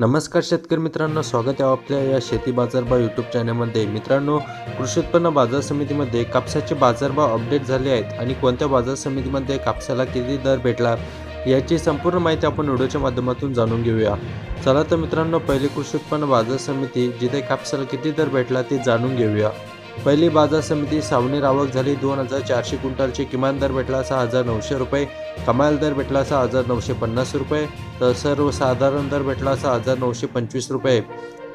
नमस्कार शेतकरी मित्रांनो स्वागत आहे आपल्या या शेती बाजारभाव यूट्यूब चॅनलमध्ये मित्रांनो कृषी उत्पन्न बाजार समितीमध्ये कापसाचे बाजारभाव अपडेट झाले आहेत आणि कोणत्या बाजार समितीमध्ये कापसाला किती दर भेटला याची संपूर्ण माहिती आपण व्हिडिओच्या माध्यमातून जाणून घेऊया. चला तर मित्रांनो पहिली कृषी उत्पन्न बाजार समिती जिथे कापसाला किती दर भेटला ते जाणून घेऊया. पहिली बाजार समिती सावनेर आवक झाली. दोन हजार चारशे क्विंटलचे किमान दर भेटला सहा हजार नऊशे रुपये. कमाल दर भेटला सहा हजार नऊशे पन्नास रुपये. तर सर्वसाधारण दर भेटला सहा हजार नऊशे पंचवीस रुपये.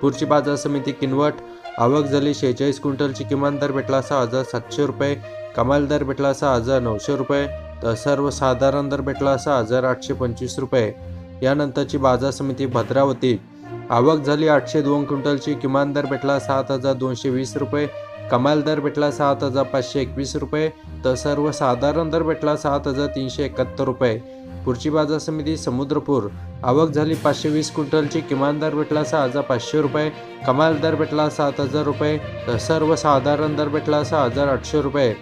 पुढची बाजार समिती किनवट. आवक झाली शेहेचाळीस क्विंटलची किमान दर भेटला सहा हजार सातशे रुपये. कमाल दर भेटला सहा हजार नऊशे रुपये. तर सर्वसाधारण दर भेटला सहा हजार आठशे पंचवीस रुपये. यानंतरची बाजार समिती भद्रावती. आवक झाली आठशे दोन क्विंटलची. किमान दर भेटला सात हजार दोनशे वीस रुपये. कमाल दर भेटला सात हजार पाचशे एकवीस रुपये तर सर्वसाधारण दर भेटला सात हजार तीनशे एकाहत्तर रुपये. पुढची बाजार समिती समुद्रपूर. आवक झाली पाचशे वीस क्विंटलची किमान दर भेटला सहा हजार पाचशे रुपये कमाल दर भेटला सात हजार रुपये तर सर्वसाधारण दर भेटला सहा हजार आठशे रुपये.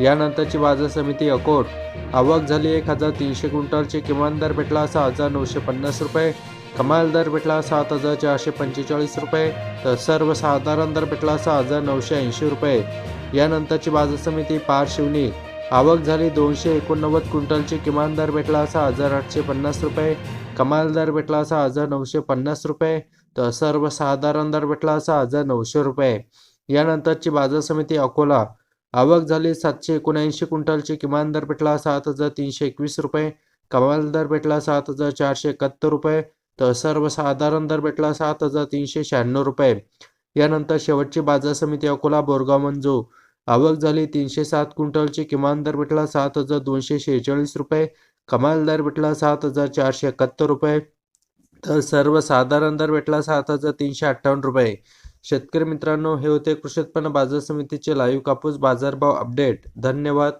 यानंतरची बाजार समिती अकोट. आवक झाली एक हजार तीनशे क्विंटलची किमान दर भेटला सहा हजार नऊशे पन्नास रुपये कमाल दर भेटला सात हजार चारशे पंचेचाळीस रुपये तर सर्वसाधारण दर भेटला सहा हजार नऊशे ऐंशी रुपये. यानंतरची बाजार समिती पार शिवनी आवक झाली दोनशे एकोणनव्वद क्विंटलची किमान दर भेटला सहा हजार आठशे पन्नास रुपये. कमाल दर भेटला सहा हजार नऊशे पन्नास रुपये तर सर्वसाधारण दर भेटला सहा हजार नऊशे रुपये. यानंतरची बाजार समिती अकोला. आवक झाली सातशे एकोणऐंशी क्विंटलची किमान दर भेटला सात हजार तीनशे एकवीस रुपये. कमाल दर भेटला सात हजार चारशे एकाहत्तर रुपये तर सर्वसाधारण दर भेटला सात हजार तीनशे शहाण्णव रुपये. यानंतर शेवटची बाजार समिती अकोला बोरगाव मंजू. आवक झाली तीनशे सात क्विंटलची. किमान दर भेटला सात हजार दोनशे शेहेचाळीस रुपये. कमाल दर भेटला सात हजार चारशे एकाहत्तर रुपये. तर सर्वसाधारण दर भेटला सात हजार तीनशे अठ्ठावन्न रुपये. शेतकरी मित्रांनो हे होते कृषी उत्पन्न बाजार समितीचे लाईव्ह कापूस बाजारभाव अपडेट धन्यवाद.